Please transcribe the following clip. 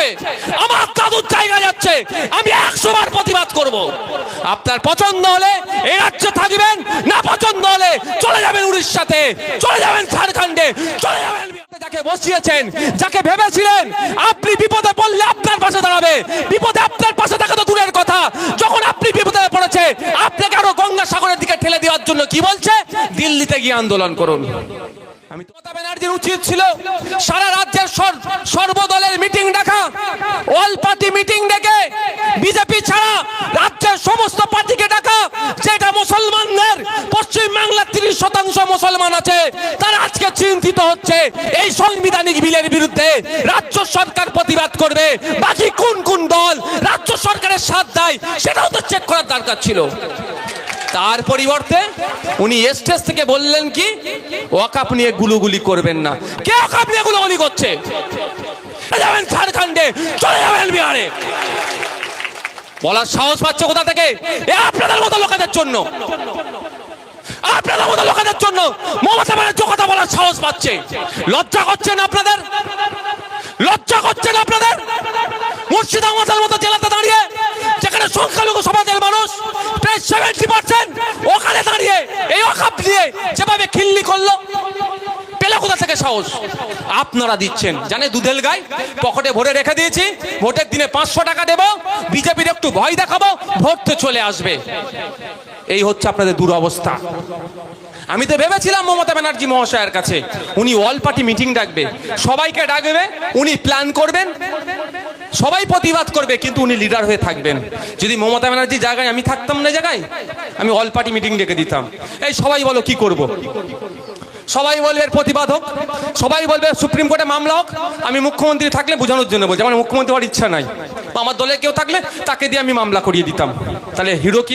যাচ্ছে। আমার দাদুর জায়গা যাচ্ছে। আমি একশো বার প্রতিবাদ করব। আপনার পছন্দ হলে এই রাজ্যে থাকবেন, না পছন্দ হলে চলে যাবেন উড়িষ্যাতে, চলে যাবেন ঝাড়খণ্ডে, চলে যাবেন যাকে বসিয়েছেন, যাকে ভেবেছিলেন, আপনি বিপদে পড়লে আপনার পাশে দাঁড়াবে। বিপদে আপনার পাশে থাকা তো দূরের কথা। যখন আপনি বিপদে পড়েছে, আপনাকে আরও গঙ্গাসাগরের দিকে ঠেলে দেওয়ার জন্য কি বলছে? দিল্লিতে গিয়ে আন্দোলন করুন। আমি মমতা ব্যানার্জির উচিত ছিল। সারা রাজ্যের সর- সর্বদলের মিটিং ডাকা অল পার্টি মিটিং ডেকে বিজেপি ছাড়া রাজ্যের সমস্ত পার্টিকে ডাকা, যেটা মুসলমানদের পশ্চিম বাংলার তিরিশ শতাংশ মুসলমান আছে, তারা আজকে চিন্তিত হচ্ছে। এই সাংবিধানিক বিলের বিরুদ্ধে রাজ্য সরকার প্রতিবাদ করবে। বাকি কোন কোন দল রাজ্য সরকারের সাথ দেয়, সেটাও তো চেক করার দরকার ছিল। তার পরিবর্তে উনি স্টেজ থেকে বললেন কি ওয়াকাপ নিয়ে গুলুগুলি করবেন না। কে ওয়াকাপ নিয়ে গুলুগুলি করছে? যাবেন ঝাড়খণ্ডে, চলে যাবেন বিহারে। বলার সাহস পাচ্ছে কোথা থেকে? এ আপনাদের মতো লোকেদের জন্য। আপনাদের মতো লোকেদের জন্য মমতা ব্যানার্জি কথা বলার সাহস পাচ্ছে। লজ্জা করছেন আপনাদের? লজ্জা করছেন আপনাদের? মুর্শিদাবাদের মতো জেলাতে দাঁড়িয়ে, যেখানে সংখ্যালঘু সমাজের মানুষ, প্রায় সেভেন্টি নিয়ে যেভাবে খিল্লি করল কোথা থেকে সাহস? আপনারা দিচ্ছেন। জানে দুধেল গাই? পকেটে ভরে রেখে দিয়েছি। ভোটের দিনে পাঁচশো টাকা দেবো। বিজেপির একটু ভয় দেখাবো। ভোট তো চলে আসবে। এই হচ্ছে আপনাদের দুরবস্থা। আমি তো ভেবেছিলাম মমতা ব্যানার্জি মহাশয়ের কাছে। উনি অল পার্টি মিটিং ডাকবে। সবাইকে ডাকবে, উনি প্ল্যান করবেন। সবাই প্রতিবাদ করবে, কিন্তু উনি লিডার হয়ে থাকবেন। যদি মমতা ব্যানার্জির জায়গায় আমি থাকতাম না জায়গায়, আমি অল পার্টি মিটিং ডেকে দিতাম। এই সবাই বলো কি করব। সবাই বলবে এর প্রতিবাদ হোক সবাই বলবে সুপ্রিম কোর্টে মামলা হোক, আমি মুখ্যমন্ত্রী থাকলে বোঝানোর জন্য বলছি। আমার মুখ্যমন্ত্রী হওয়ার ইচ্ছা নাই। আমার দলে কেউ থাকলে তাকে দিয়ে আমি মামলা করিয়ে দিতাম। তাহলে হিরো কি